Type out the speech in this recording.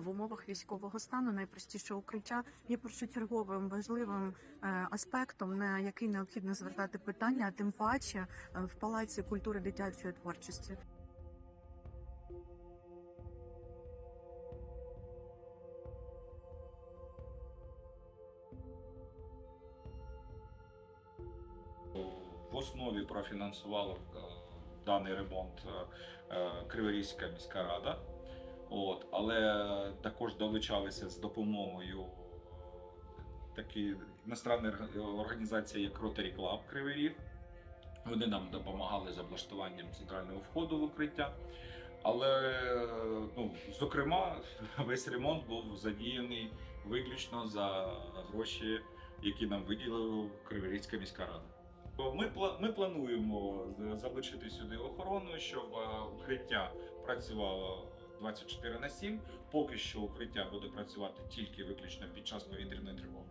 В умовах військового стану найпростіше укриття є першочерговим важливим е, аспектом, на який необхідно звертати питання, а тим паче е, в палаці культури дитячої творчості. В основі профінансувала е, даний ремонт Криворізька міська рада. Але також долучалися з допомогою е, такі іностранні організації, як Rotary Club Кривий Ріг. Вони нам допомагали з облаштуванням центрального входу в укриття. Але, е, ну, зокрема, весь ремонт був задіяний виключно за гроші, які нам виділила Криворізька міська рада. Ми, ми плануємо залучити сюди охорону, щоб е, укриття працювало 24 на 7. Поки що укриття буде працювати тільки виключно під час повітряної тривоги.